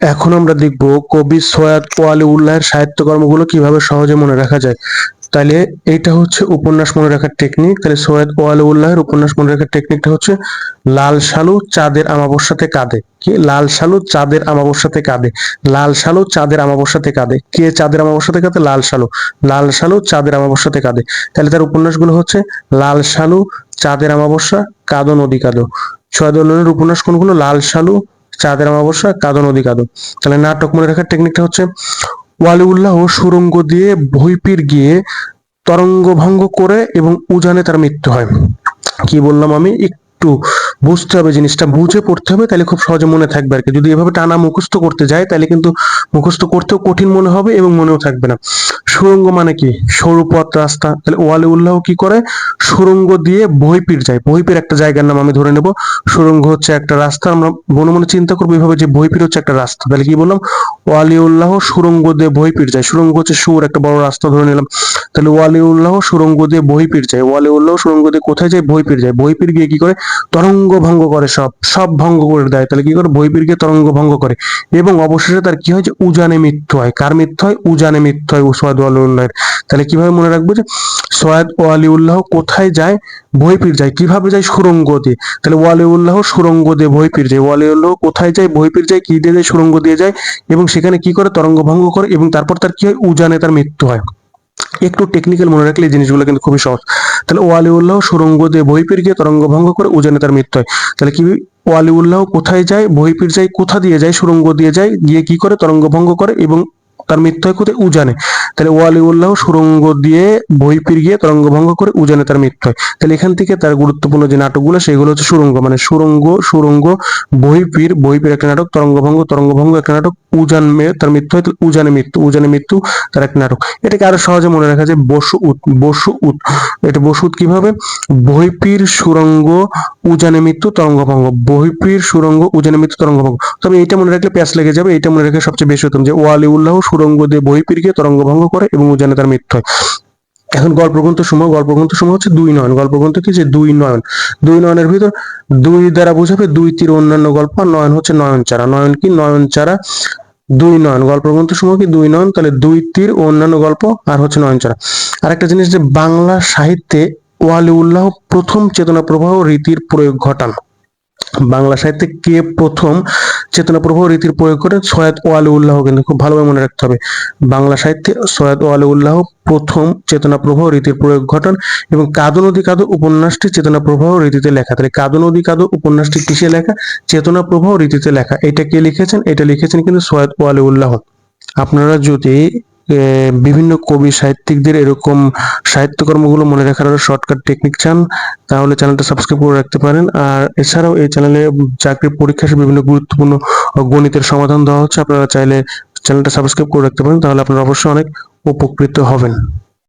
এখন আমরা দেখব কবি সৈয়দ ওয়ালি উল্লাহের সাহিত্যকর্মগুলো কীভাবে সহজে মনে রাখা যায়। তাহলে এটা হচ্ছে উপন্যাস মনে রাখার টেকনিক তাহলে সৈয়দ ওয়ালি উল্লাহের উপন্যাস মনে রাখার টেকনিকটা হচ্ছে, লাল শালু চাঁদের আমাবস্যাতে কাঁদে। কি? লাল শালু চাঁদের আমাবস্যাতে কাঁদে। লাল শালু চাঁদের আমাবস্যাতে কাঁদে। কে চাঁদের আমাবস্যাতে কাঁদে? লাল শালু। লাল শালু চাঁদের আমাবস্যাতে কাঁদে। তাহলে তার উপন্যাসগুলো হচ্ছে, লাল শালু চাঁদের আমাবস্যা, কাঁদো নদী কাঁদো। সৈয়দ উল্লাহের উপন্যাস কোনগুলো? লাল শালু চাঁদের অমাবস্যা কাঁদো, নদী কাদো। তাহলে নাটক মনে রাখার টেকনিকটা হচ্ছে ওয়ালিউল্লাহ সুরঙ্গ দিয়ে ভৈপির গিয়ে তরঙ্গ ভঙ্গ করে এবং উজানে তার মৃত্যু হয়। কি বললাম আমি? একটু বুঝতে হবে জিনিসটা। বুঝে পড়তে হবে, তাহলে খুব সহজে মনে থাকবে আর কি। যদি এভাবে টানা মুখস্থ করতে যায়, তাহলে কিন্তু মুখস্থ করতেও কঠিন মনে হবে এবং মনেও থাকবে না। সুরঙ্গ মানে কি? সরু পথ রাস্তা। তাহলে ওয়ালি উল্লাহ কি করে? সুরঙ্গ দিয়ে বহিপির যায়। বহিপির একটা জায়গার নাম আমি ধরে নেব। সুরঙ্গ হচ্ছে একটা রাস্তা। আমরা মনে মনে চিন্তা করব এইভাবে যে বহিপির হচ্ছে একটা রাস্তা। তাহলে কি বললাম? ওয়ালি উল্লাহ সুরঙ্গ দিয়ে বহিপির যায়। সুরঙ্গ হচ্ছে সুর, একটা বড় রাস্তা ধরে নিলাম। তাহলে ওয়ালি উল্লাহ সুরঙ্গ দিয়ে বহিপির যায়। ওয়ালি উল্লাহ সুরঙ্গ দিয়ে কোথায় যায়? বহিপির যায়। বহিপির গিয়ে কি করে? তরঙ্গ ভঙ্গ করে সব সব ভঙ্গ করে দেয়। তাহলে কি করে? গিয়ে তরঙ্গ ভঙ্গ করে। এবং অবশেষে তার কি হয় যে, উজানে মৃত্যু হয়। কার মৃত্যু হয়? উজানে মৃত্যু হয় সৈয়দ ওয়ালিউল্লাহের। তাহলে কীভাবে মনে রাখব যে, সৈয়দ ওয়ালিউল্লাহ কোথায় যায়? বহিপির যায়। কীভাবে যায়? সুরঙ্গ দিয়ে। তাহলে ওয়ালিউল্লাহ সুরঙ্গ দিয়ে বহিপির যায়। ওয়ালিউল্লাহ কোথায় যায়? বহিপির যায়, কি দিয়ে যায়? সুরঙ্গ দিয়ে যায়। এবং সেখানে কি করে? তরঙ্গ ভঙ্গ করে। এবং তারপর তার কি হয়? উজানে তার মৃত্যু হয়। একটু টেকনিক্যাল মনে রাখলে এই জিনিসগুলো কিন্তু খুবই সহজ। তাহলে ওয়ালিউল্লাহ সুরঙ্গ দিয়ে বহিপির গিয়ে তরঙ্গ ভঙ্গ করে উজানে তার মৃত্যু হয়। তাহলে কি ওয়ালিউল্লাহ কোথায় যায় বহিপির যায়, কোথা দিয়ে যায়, সুরঙ্গ দিয়ে যায়, গিয়ে কি করে? তরঙ্গ ভঙ্গ করে এবং তার মৃত্যু হয় কোথায়? উজানে। তাহলে ওয়ালিউল্লাহ সুরঙ্গ দিয়ে বহিপির গিয়ে তরঙ্গ ভঙ্গ করে উজানে তার মৃত্যু হয়। তাহলে এখান থেকে তার গুরুত্বপূর্ণ যে নাটকগুলো, সেগুলো হচ্ছে সুরঙ্গ। মানে সুরঙ্গ সুরঙ্গ বহিপির বহিপির একটা নাটক তরঙ্গভঙ্গ তরঙ্গভঙ্গ একটা নাটক উজান তার মৃত্যু হয় উজানে মৃত্যু উজানে মৃত্যু, তার একটা নাটক এটাকে আরও সহজে মনে রাখা যায়, বসু উত বসু উত এটা বসুত কীভাবে? বহিপির সুরঙ্গ, উজানে মৃত্যু তরঙ্গভঙ্গ বহিপির সুরঙ্গ, উজানে মৃত্যু তরঙ্গভঙ্গ তবে এটা মনে রাখলে প্যাস লেগে যাবে এটা মনে রাখলে সবচেয়ে বেশি উত্তম যে, ওয়ালিউল্লাহ সুরঙ্গ দিয়ে বহিপির গিয়ে তরঙ্গভঙ্গ করে এবং উজানে তার মৃত্যু হয়। এখন গল্পগ্রন্থ সমূহ গল্পগ্রন্থ সমূহ হচ্ছে দুই নয়ন। গল্পগ্রন্থ কি যে দুই নয়ন? দুই নয়নের ভিতর দুই দ্বারা বোঝাবে দুই তীর অন্যান্য গল্প, আর নয়ন হচ্ছে নয়ন চারা নয়ন কি? নয়ন চারা দুই নয়ন গল্পগ্রন্থ সময় কি দুই নয়ন? তাহলে দুই তীর ও অন্যান্য গল্প আর হচ্ছে নয়ন আর একটা জিনিস যে বাংলা সাহিত্যে ওয়ালিউল্লাহ প্রথম চেতনা প্রবাহ রীতির প্রয়োগ ঘটান। বাংলা সাহিত্যে কে প্রথম চেতনা প্রবাহ রীতির প্রয়োগ করেন সৈয়দ ওয়ালিউল্লাহ কিন্তু খুব ভালোভাবে মনে রাখতে হবে। বাংলা সাহিত্যে সৈয়দ ওয়ালিউল্লাহ প্রথম চেতনা প্রবাহ রীতির প্রয়োগ ঘটান এবং কাদো নদী কাদো উপন্যাসটি চেতনা প্রবাহ রীতিতে লেখা। তাহলে কাদো নদী কাদো উপন্যাসটি কিসে লেখা? চেতনা প্রবাহ রীতিতে লেখা। এটা কে লিখেছেন? এটা লিখেছেন কিন্তু সৈয়দ ওয়ালিউল্লাহ। আপনারা যদি বিভিন্ন কবি সাহিত্যিকদের এরকম সাহিত্যকর্মগুলো মনে রাখার শর্টকাট টেকনিক চান, তাহলে চ্যানেলটা সাবস্ক্রাইব করে রাখতে পারেন। আর এছাড়াও এই চ্যানেলে চাকরির পরীক্ষা বিভিন্ন গুরুত্বপূর্ণ গণিতের সমাধান দেওয়া হচ্ছে, আপনারা চাইলে চ্যানেলটা সাবস্ক্রাইব করে রাখতে পারেন, তাহলে আপনারা অবশ্যই অনেক উপকৃত হবেন।